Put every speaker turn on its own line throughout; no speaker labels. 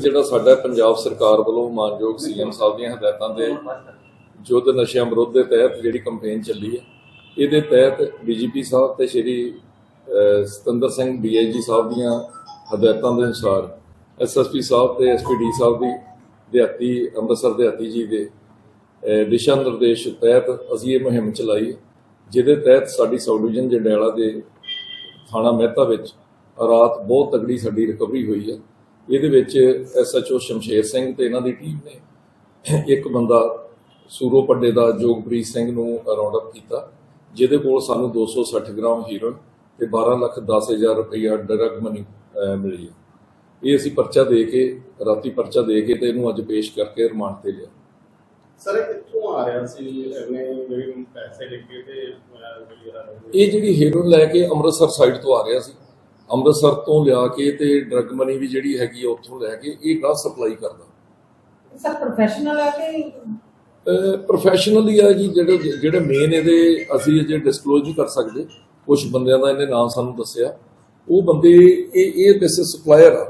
ਜਿਹੜਾ ਸਾਡਾ ਪੰਜਾਬ ਸਰਕਾਰ ਵੱਲੋਂ ਮਾਨਯੋਗ ਸੀਐਮ ਸਾਹਿਬ ਦੀਆਂ ਹਦਾਇਤਾਂ ਦੇ ਯੁੱਧ ਨਸ਼ਿਆਂ ਵਿਰੁੱਧ ਦੇ ਤਹਿਤ ਜਿਹੜੀ ਕੈਂਪੇਨ ਚੱਲੀ ਹੈ ਇਹਦੇ ਤਹਿਤ ਡੀਜੀਪੀ ਸਾਹਿਬ ਤੇ ਸ਼੍ਰੀ ਅਹ, ਸਤਿੰਦਰ ਸਿੰਘ ਡੀਆਈਜੀ ਸਾਹਿਬ ਦੀਆਂ ਹਦਾਇਤਾਂ ਦੇ ਅਨੁਸਾਰ ਐਸਐਸਪੀ ਸਾਹਿਬ ਤੇ ਐਸਪੀਡੀ ਸਾਹਿਬ ਦੀ ਦਿਹਾਤੀ ਅੰਮ੍ਰਿਤਸਰ ਦਿਹਾਤੀ ਜੀ ਦੇ ਦਿਸ਼ਾ ਨਿਰਦੇਸ਼ ਤਹਿਤ ਅਸੀਂ ਇਹ ਮੁਹਿੰਮ ਚਲਾਈ ਜਿਹਦੇ ਤਹਿਤ ਸਾਡੀ ਸਬ ਡਿਵੀਜ਼ਨ ਜੰਡਿਆਲਾ ਦੇ ਥਾਣਾ ਮਹਿਤਾ ਵਿੱਚ ਰਾਤ ਬਹੁਤ ਤਗੜੀ ਸਾਡੀ ਰਿਕਵਰੀ ਹੋਈ ਹੈ। ਇਹਦੇ ਵਿੱਚ ਐਸਐਚਓ ਸ਼ਮਸ਼ੇਰ ਸਿੰਘ ਤੇ ਇਹਨਾਂ ਦੀ ਟੀਮ ਨੇ ਇੱਕ ਬੰਦਾ ਸੂਰੋ ਪੱਡੇ ਦਾ ਜੋਗਪ੍ਰੀਤ ਸਿੰਘ ਨੂੰ ਰਾਉਂਡ ਅਪ ਕੀਤਾ ਜਿਹਦੇ ਕੋਲ ਸਾਨੂੰ 260 ਗ੍ਰਾਮ ਹੀਰੋਇਨ ਤੇ 12 ਲੱਖ 10 ਹਜ਼ਾਰ ਰੁਪਈਆ ਡਰਗ ਮਨੀ ਮਿਲੀ ਇਹ ਅਸੀਂ ਪਰਚਾ ਦੇ ਕੇ ਰਾਤੀ ਪਰਚਾ ਦੇ ਕੇ ਤੇ ਇਹਨੂੰ ਅੱਜ ਪੇਸ਼ ਕਰਕੇ ਰਿਮਾਂਡ ਤੇ ਲਿਆ।
ਸਰ ਇਹ ਕਿੱਥੋਂ ਆ ਰਿਹਾ ਸੀ? ਇਹਨੇ ਜਿਹੜੀ ਪੈਸੇ ਲੈ ਕੇ ਤੇ
ਇਹ ਜਿਹੜੀ ਹੀਰੋਇਨ ਲੈ ਕੇ ਅੰਮ੍ਰਿਤਸਰ ਸਾਈਡ ਤੋਂ ਆ ਰਿਹਾ ਸੀ। ਅੰਮ੍ਰਿਤਸਰ ਤੋਂ ਲਿਆ ਕੇ ਤੇ ਡਰਗ ਮਨੀ ਵੀ ਜਿਹੜੀ ਹੈਗੀ ਆ ਉੱਥੋਂ ਲੈ ਕੇ ਇਹ ਗਾਹ ਸਪਲਾਈ ਕਰਦਾ।
ਸਰ ਪ੍ਰੋਫੈਸ਼ਨਲ ਹੈ ਕਿ
ਪ੍ਰੋਫੈਸ਼ਨਲੀ ਆ ਜੀ ਜਿਹੜੇ ਜਿਹੜੇ ਮੇਨ ਇਹਦੇ ਅਸੀਂ ਅਜੇ ਡਿਸਕਲੋਜ਼ ਨਹੀਂ ਕਰ ਸਕਦੇ। ਕੁਝ ਬੰਦਿਆਂ ਦਾ ਇਹਨੇ ਨਾਮ ਸਾਨੂੰ ਦੱਸਿਆ। ਉਹ ਬੰਦੇ ਇਹ ਇਹ ਵੈਸੇ ਸਪਲਾਇਰ ਆ।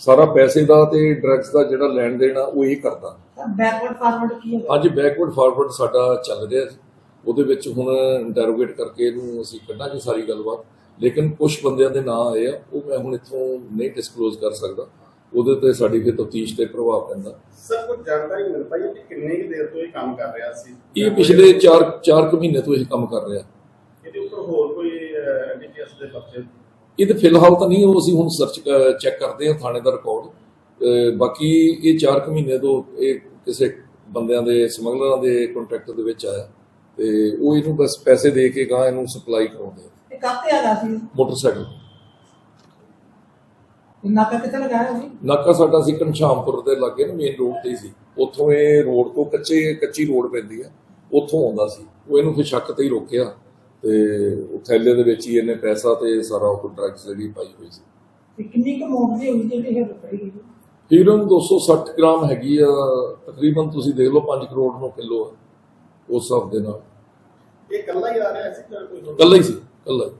ਸਾਰਾ ਪੈਸੇ ਦਾ ਤੇ ਡਰੱਗਸ ਦਾ ਜਿਹੜਾ ਲੈਣ ਦੇਣ ਆ ਉਹ ਇਹ ਕਰਦਾ।
ਬੈਕਵਰਡ ਫਾਰਵਰਡ ਕੀ ਹੈ
ਅੱਜ ਬੈਕਵਰਡ ਫਾਰਵਰਡ ਸਾਡਾ ਚੱਲ ਰਿਹਾ। ਉਹਦੇ ਵਿੱਚ ਹੁਣ ਇੰਟਰੋਗੇਟ ਕਰਕੇ ਇਹਨੂੰ ਅਸੀਂ ਕੱਢਾਂਗੇ ਸਾਰੀ ਗੱਲਬਾਤ। ਲੇਕਿਨ ਕੁਝ ਬੰਦਿਆਂ ਦੇ ਨਾਂ ਆਏ ਆ ਉਹ ਮੈਂ ਹੁਣ ਇੱਥੋਂ ਨਹੀਂ ਡਿਸਕਲੋਜ਼ ਕਰ ਸਕਦਾ। ਉਹਦੇ ਤੇ ਸਾਡੀ ਫਿਰ ਤਫਤੀਸ਼ ਤੇ ਪ੍ਰਭਾਵ ਪੈਂਦਾ।
ਸਰ ਕੋਈ ਜਾਣਕਾਰੀ ਮਿਲ ਪਾਈ ਕਿ ਕਿੰਨੇ ਕੁ ਦੇਰ ਤੋਂ ਇਹ ਕੰਮ ਕਰ ਰਿਹਾ ਸੀ?
ਇਹ ਪਿਛਲੇ 4 4 ਕੁ ਮਹੀਨੇ ਤੋਂ ਇਹ ਕੰਮ ਕਰ ਰਿਹਾ।
ਇਹਦੇ ਉੱਪਰ ਹੋਰ ਕੋਈ ਐਨਡੀਪੀਐਸ ਦੇ ਪਰਚੇ?
ਇਹ ਤੇ ਫਿਲਹਾਲ ਤਾਂ ਨਹੀਂ ਉਹ ਅਸੀਂ ਹੁਣ ਸਰਚ ਚੈੱਕ ਕਰਦੇ ਹਾਂ ਥਾਣੇ ਦਾ ਰਿਕਾਰਡ ਬਾਕੀ ਇਹ 4 ਕੁ ਮਹੀਨੇ ਤੋਂ ਇਹ ਕਿਸੇ ਬੰਦਿਆਂ ਦੇ ਸਮਗਲਰਾਂ ਦੇ ਕੰਟੈਕਟ ਦੇ ਵਿੱਚ ਆਇਆ। ਤੇ ਉਹ ਇਹਨੂੰ ਬਸ ਪੈਸੇ ਦੇ ਕੇ ਗਾਂ ਇਹਨੂੰ ਸਪਲਾਈ ਕਰਾਉਂਦੇ ਆ
ਇਹ ਕਾਹਤੇ ਆ ਗਿਆ ਸੀ?
ਮੋਟਰਸਾਈਕਲ।
ਇਹ ਨਾਕਾ ਕਿੱਥੇ ਲਗਾਇਆ ਸੀ?
ਨਾਕਾ ਸਾਡਾ ਸੀ ਘਨਸ਼ਾਮਪੁਰ ਦੇ ਲਾਗੇ ਨਾ ਮੇਨ ਰੋਡ ਤੇ ਸੀ। ਉੱਥੋਂ ਇਹ ਰੋਡ ਤੋਂ ਕੱਚੇ ਕੱਚੀ ਰੋਡ ਪੈਂਦੀ ਹੈ ਉੱਥੋਂ ਆਉਂਦਾ ਸੀ। ਉਹ ਇਹਨੂੰ ਫਿਰ ਸ਼ੱਕ ਤੇ ਹੀ ਰੋਕਿਆ। ਤੇ ਉਹ ਥੈਲੇ ਦੇ ਵਿੱਚ ਹੀ ਇਹਨੇ ਪੈਸਾ ਤੇ ਸਾਰਾ ਉਹ ਡਰੱਗਸ ਜਿਹੜੀ ਪਾਈ ਹੋਈ ਸੀ।
ਤੇ ਕਿੰਨੀ ਕੁ ਦੀ ਹੋਈ ਜਿਹੜੀ ਰੁਪਈ
260 ਗ੍ਰਾਮ ਹੈਗੀ ਆ। ਤਕਰੀਬਨ ਤੁਸੀਂ ਦੇਖ ਲਓ 5 ਕਰੋੜ ਨੂੰ ਕਿਲੋ ਆ। ਉਸ ਹਿਸਾਬ ਦੇ ਨਾਲ।
ਇਹ ਇਕੱਲਾ ਹੀ ਆ ਰਿਹਾ ਸੀ ਕੋਈ?
ਕੱਲਾ ਹੀ ਸੀ। ਕੱਲਾ ਹੀ